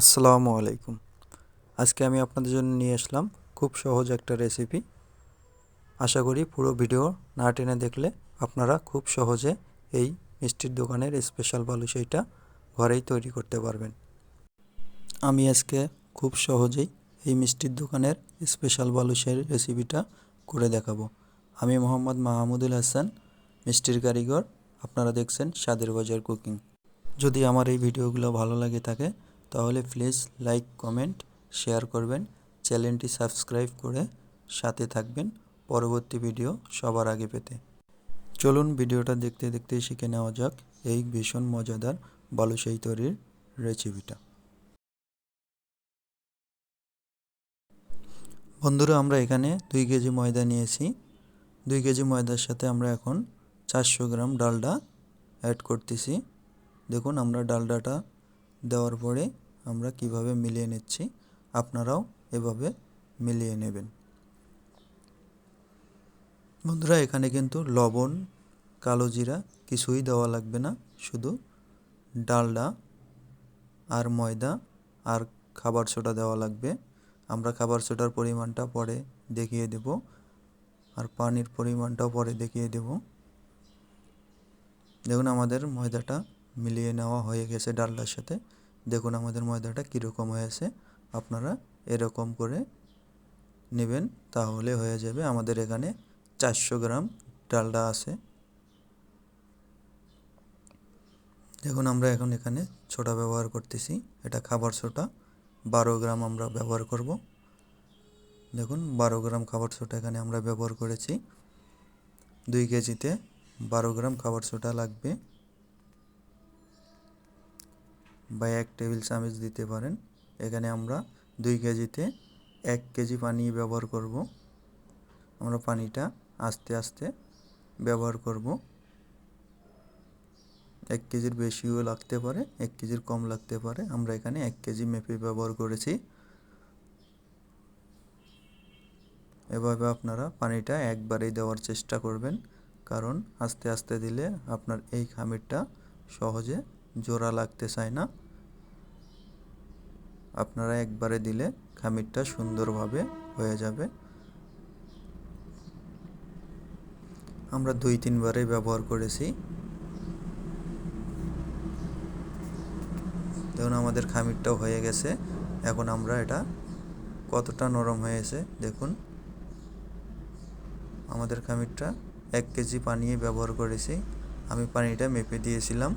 আসসালামু আলাইকুম। আজকে আমি আপনাদের জন্য নিয়ে আসলাম খুব সহজ একটা রেসিপি আশা করি পুরো ভিডিও না টেনে দেখলে আপনারা খুব সহজে এই মিষ্টির দোকানের স্পেশাল বালুশাইটা ঘরেই তৈরি করতে পারবেন। আমি আজকে খুব সহজেই এই মিষ্টির দোকানের স্পেশাল বালুশাইয়ের রেসিপিটা করে দেখাবো। আমি মোহাম্মদ মাহমুদুল হাসান, মিষ্টির কারিগর। আপনারা দেখছেন সাদের বাজার কুকিং যদি আমার এই ভিডিওগুলো ভালো লাগে থাকে তাহলে প্লিজ লাইক, কমেন্ট, শেয়ার করবেন। চ্যানেলটি সাবস্ক্রাইব করে সাথে থাকবেন পরবর্তী ভিডিও সবার আগে পেতে। চলুন ভিডিওটা দেখতে দেখতে শিখে নেওয়া যাক এই ভীষণ মজাদার বালুশাহী তৈরির রেসিপিটা বন্ধুরা, আমরা এখানে দুই কেজি ময়দা নিয়েছি। দুই কেজি ময়দার সাথে আমরা এখন চারশো গ্রাম ডালডা অ্যাড করতেছি। দেখুন, আমরা ডালডাটা দেওয়ার পরে আমরা কীভাবে মিলিয়ে নিচ্ছি, আপনারাও এভাবে মিলিয়ে নেবেন। বন্ধুরা, এখানে কিন্তু লবণ, কালো জিরা কিছুই দেওয়া লাগবে না, শুধু ডালডা আর ময়দা আর খাবার সোডা দেওয়া লাগবে। আমরা খাবার সোডার পরিমাণটা পরে দেখিয়ে দেব আর পানির পরিমাণটাও পরে দেখিয়ে দেব। দেখুন, আমাদের ময়দাটা মিলিয়ে নেওয়া হয়ে গেছে ডালডার সাথে। দেখুন আমাদের ময়দাটা কীরকম হয়েছে। আপনারা এরকম করে নেবেন, তাহলে হয়ে যাবে আমাদের এখানে চারশো গ্রাম ডালডা আছে। দেখুন আমরা এখন এখানে ছোটা ব্যবহার করতেছি, এটা খাবার ছোটা। বারো গ্রাম আমরা ব্যবহার করব। দেখুন, বারো গ্রাম খাবার ছোটা এখানে আমরা ব্যবহার করেছি। দুই কেজিতে বারো গ্রাম খাবার ছোটা লাগবে। বা এক টেবিল চামচ দিতে পারেন। এখানে আমরা দুই কেজিতে এক কেজি পানি ব্যবহার করব। আমরা পানিটা আস্তে আস্তে ব্যবহার করব। এক কেজির বেশিও লাগতে পারে, এক কেজির কম লাগতে পারে। আমরা এখানে এক কেজি মেপে ব্যবহার করেছি। এভাবে আপনারা পানিটা একবারেই দেওয়ার চেষ্টা করবেন। কারণ আস্তে আস্তে দিলে আপনার এই খামিরটা সহজে জোড়া লাগতে চায় না। আপনারা একবারে দিলে খামিরটা সুন্দরভাবে হয়ে যাবে। আমরা দুই তিনবারে ব্যবহার করেছি। দেখুন, আমাদের খামিরটাও হয়ে গেছে। এখন আমরা এটা কতটা নরম হয়েছে, দেখুন। আমাদের খামিরটা এক কেজি পানি ব্যবহার করেছি। আমি পানিটা মেপে দিয়েছিলাম।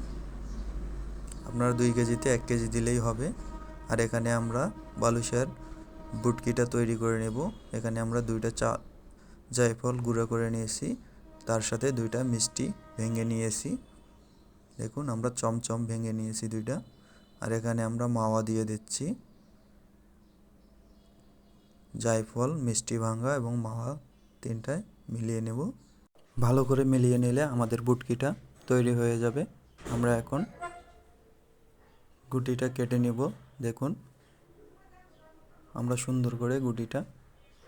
আপনারা দুই কেজিতে এক কেজি দিলেই হবে। আর এখানে আমরা বালুশার বুটকিটা তৈরি করে নেব। এখানে আমরা দুইটা চা, জায়ফল গুঁড়ো করে নিয়েছি। তার সাথে দুইটা মিষ্টি ভেঙে নিয়েছি। দেখুন, আমরা চমচম ভেঙে নিয়েছি দুইটা। আর এখানে আমরা মাওয়া দিয়ে দিচ্ছি। জায়ফল, মিষ্টি ভাঙ্গা এবং মাওয়া তিনটায় মিলিয়ে নেব। ভালো করে মিলিয়ে নিলে আমাদের বুটকিটা তৈরি হয়ে যাবে। আমরা এখন গুটিটা কেটে নেব, দেখুন। আমরা সুন্দর করে গুটিটা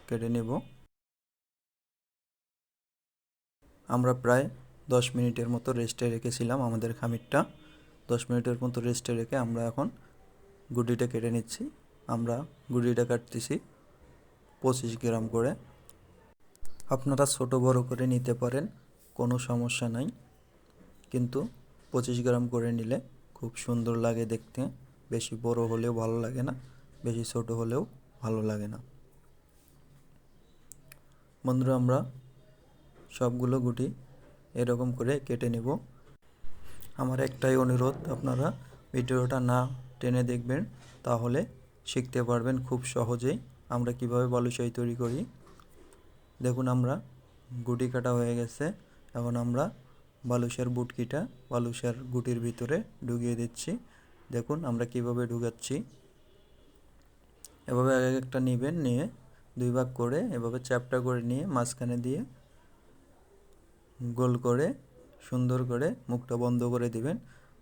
কেটে নেব। আমরা প্রায় দশ মিনিটের মতো রেস্টে রেখেছিলাম আমাদের খামিরটা। দশ মিনিটের মতো রেস্টে রেখে আমরা এখন গুটিটা কেটে নিচ্ছি। আমরা গুটিটা কাটতেছি পঁচিশ গ্রাম করে। আপনারা ছোট বড় করে নিতে পারেন, কোনো সমস্যা নাই। কিন্তু পঁচিশ গ্রাম করে নিলে খুব সুন্দর লাগে দেখতে। বেশি বড় হলেও ভালো লাগে না, বেশি ছোট হলেও ভালো লাগে না। বন্ধুরা, আমরা সবগুলো গুটি এরকম করে কেটে নেব। আমার একটাই অনুরোধ, আপনারা ভিডিওটা না টেনে দেখবেন, তাহলে শিখতে পারবেন খুব সহজেই আমরা কীভাবে বালুশাহী তৈরি করি। দেখুন, আমরা গুটি কাটা হয়ে গেছে। এখন আমরা বালুশার বুটকিটা বালুসার গুটির ভিতরে ঢুকিয়ে দিচ্ছি। দেখুন আমরা কীভাবে ঢুকাচ্ছি। এভাবে এক একটা নেবেন, নিয়ে দুই ভাগ করে এভাবে চ্যাপটা করে নিয়ে মাঝখানে দিয়ে গোল করে, সুন্দর করে মুখটা বন্ধ করে দিবেন।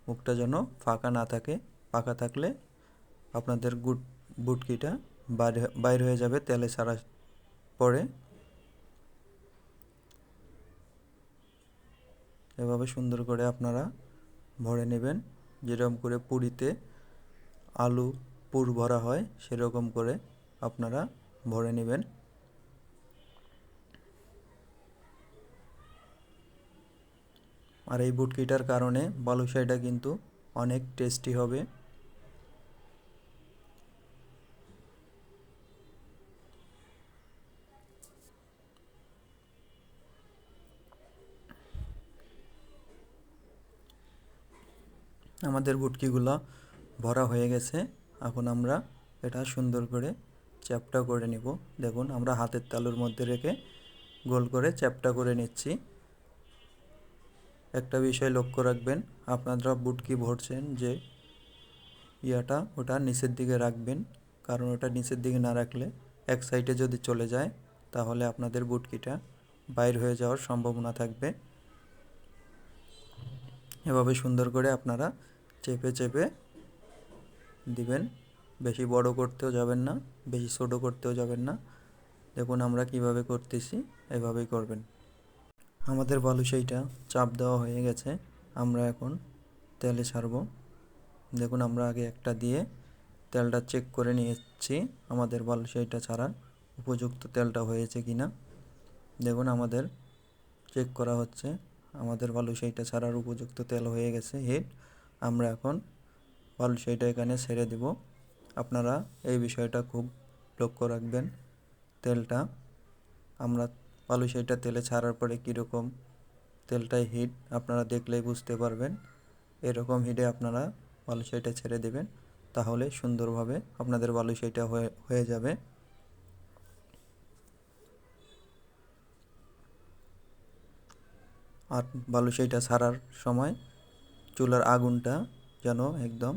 মুখটা যেন ফাঁকা না থাকে। ফাঁকা থাকলে আপনাদের গুট, বুটকিটা বাইরে বাইর হয়ে যাবে তেলে ছাড়া পরে। এভাবে সুন্দর করে আপনারা ভরে নেবেন। যেরকম করে পুরিতে আলু পুর ভরা হয়, সেরকম করে আপনারা ভরে নেবেন। আর এই বুটকিটার কারণে বালুশাইটা কিন্তু অনেক টেস্টি হবে। আমাদের বুটকিগুলো ভরা হয়ে গেছে। এখন আমরা এটা সুন্দর করে চ্যাপটা করে নিব। দেখুন, আমরা হাতের তালুর মধ্যে রেখে গোল করে চ্যাপটা করে নিচ্ছি। একটা বিষয় লক্ষ্য রাখবেন, আপনারা বুটকি ভরছেন যে ইয়াটা ওটা নিচের দিকে রাখবেন, কারণ ওটা নিচের দিকে না রাখলে এক সাইডে যদি চলে যায়, তাহলে আপনাদের বুটকিটা বাইর হয়ে যাওয়ার সম্ভাবনা থাকবে। এভাবে সুন্দর করে আপনারা চেপে চেপে দিবেন। বেশি বড় করতেও যাবেন না, বেশি ছোটো করতেও যাবেন না। দেখুন আমরা কীভাবে করতেছি, এভাবেই করবেন। আমাদের বালুশাইটা চাপ দেওয়া হয়ে গেছে, আমরা এখন তেলে ছাড়বো। দেখুন আমরা আগে একটা দিয়ে তেলটা চেক করে নিয়েছি, আমাদের বালুশাইটা ছাড়ার উপযুক্ত তেলটা হয়েছে কি না। দেখুন আমাদের চেক করা হচ্ছে, আমাদের বালুশাইটা ছাড়ার উপযুক্ত তেল হয়ে গেছে হিট আমরা এখন বালুশাইটা এখানে ছেড়ে দেব। আপনারা এই বিষয়টা খুব লক্ষ্য রাখবেন। তেলটা আমরা বালুশাইটা তেলে ছাড়ার পরে কীরকম তেলটাই হিট আপনারা দেখলেই বুঝতে পারবেন। এরকম হিটে আপনারা বালুশাইটা ছেড়ে দেবেন, তাহলে সুন্দরভাবে আপনাদের বালুশাইটা হয়ে হয়ে যাবে। আর বালুশাইটা ছাড়ার সময় চুলার আগুনটা যেন একদম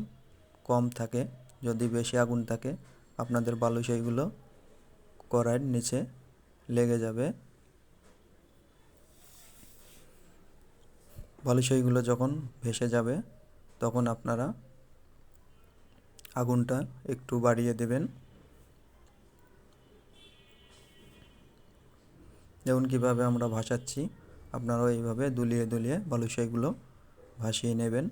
কম থাকে। যদি বেশি আগুন থাকে, আপনাদের বালুশাইগুলো কড়াইয়ের নিচে লেগে যাবে। বালুশাইগুলো যখন ভেসে যাবে, তখন আপনারা আগুনটা একটু বাড়িয়ে দেবেন। যেমন কীভাবে আমরা ভাসাচ্ছি, আপনারাও এইভাবে দুলিয়ে দুলিয়ে বালুশাইগুলো ভাসিয়ে নেবেন।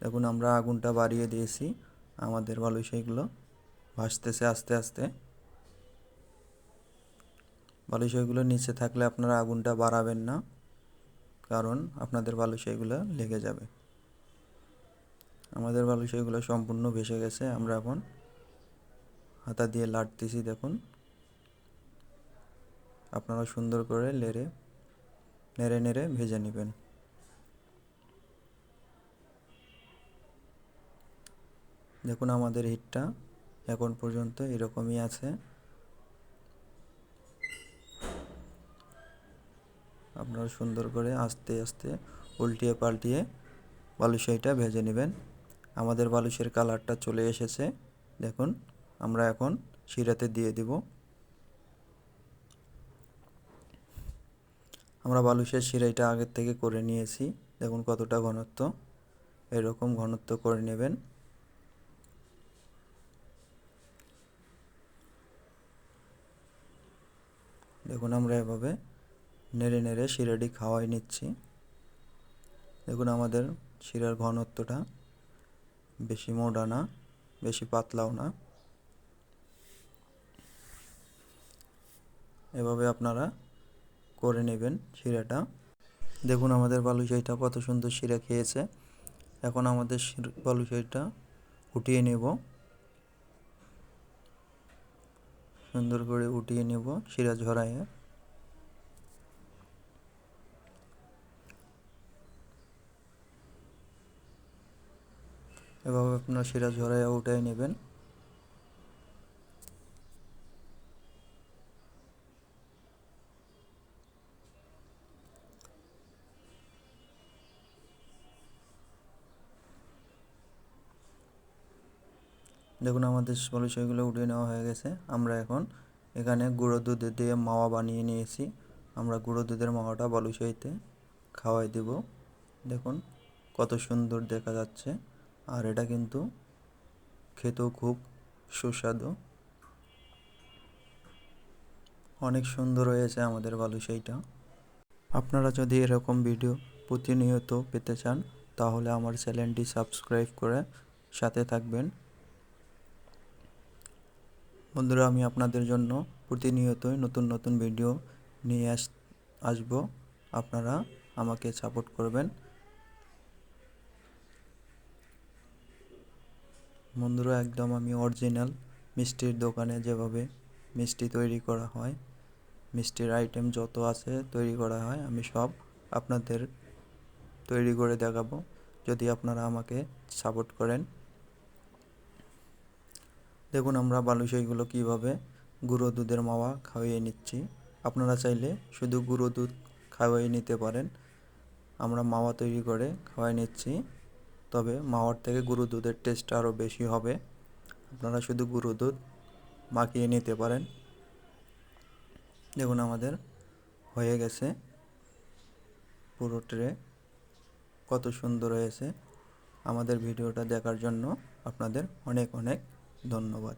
দেখুন, আমরা আগুনটা বাড়িয়ে দিয়েছি। আমাদের বালুশাইগুলো ভাসতেছে আস্তে আস্তে। বালুশাইগুলো নিচে থাকলে আপনারা আগুনটা বাড়াবেন না, কারণ আপনাদের বালুশাইগুলো লেগে যাবে। আমাদের বালুশাইগুলো সম্পূর্ণ ভেসে গেছে। আমরা এখন হাতা দিয়ে লাটতেছি, দেখুন। আপনারা সুন্দর করে লেড়ে, নেড়ে নেড়ে ভেজে নেবেন। দেখুন আমাদের হিটটা এখন পর্যন্ত এরকমই আছে। আপনারা সুন্দর করে আস্তে আস্তে উল্টিয়ে পাল্টিয়ে বালুশাইটা ভেজে নেবেন। আমাদের বালুশের কালারটা চলে এসেছে। দেখুন, আমরা এখন শিরাতে দিয়ে দিব। আমরা বালুশের শিরাইটা আগের থেকে করে নিয়েছি। দেখুন কতটা ঘনত্ব। এরকম ঘনত্ব করে নেবেন। দেখুন আমরা এভাবে নেড়ে নেড়ে শিরাটি খাওয়াই নিচ্ছি। দেখুন আমাদের শিরার ঘনত্বটা বেশি মোটা না, বেশি পাতলাও না। এভাবে আপনারা করে নেবেন শিরাটা। দেখুন আমাদের বালুশাইটা কত সুন্দর শিরা খেয়েছে। এখন আমাদের বালুশাইটা উঠিয়ে নেব। সুন্দর করে উঠিয়ে নেব শিরা ঝরাইয়ে এভাবে আপনার শিরা ঝরাইয়া উঠাই নেবেন। দেখুন, আমাদের বালুশাইগুলো উঠিয়ে নেওয়া হয়ে গেছে। আমরা এখন এখানে গুঁড়ো দুধ দিয়ে মাওয়া বানিয়ে নিয়েছি। আমরা গুঁড়ো দুধের মাওয়াটা বালুশাইতে খাওয়াই দেব। দেখুন, কত সুন্দর দেখা যাচ্ছে। আর এটা কিন্তু খেতেও খুব সুস্বাদু। অনেক সুন্দর হয়েছে আমাদের বালুশাইটা আপনারা যদি এরকম ভিডিও প্রতিনিয়ত পেতে চান, তাহলে আমার চ্যানেলটি সাবস্ক্রাইব করে সাথে থাকবেন। বন্ধুরা, আমি আপনাদের জন্য প্রতিনিয়তই নতুন নতুন ভিডিও নিয়ে আস, আসব। আপনারা আমাকে সাপোর্ট করবেন। বন্ধুরা, একদম আমি অরিজিনাল মিষ্টির দোকানে যেভাবে মিষ্টি তৈরি করা হয়, মিষ্টির আইটেম যত আছে তৈরি করা হয়, আমি সব আপনাদের তৈরি করে দেখাবো। যদি আপনারা আমাকে সাপোর্ট করেন দেখুন, আমরা বালুশাইগুলো কীভাবে গুঁড়ো দুধের মাওয়া খাওয়িয়ে নিচ্ছি। আপনারা চাইলে শুধু গুঁড়ো দুধ খাওয়াই নিতে পারেন। আমরা মাওয়া তৈরি করে খাওয়াই নিচ্ছি। তবে মাওয়ার থেকে গুঁড়ো দুধের টেস্ট আরও বেশি হবে। আপনারা শুধু গুঁড়ো দুধ মাখিয়ে নিতে পারেন। দেখুন, আমাদের হয়ে গেছে। পুরো ট্রে কত সুন্দর হয়েছে। আমাদের ভিডিওটা দেখার জন্য আপনাদের অনেক অনেক ধন্যবাদ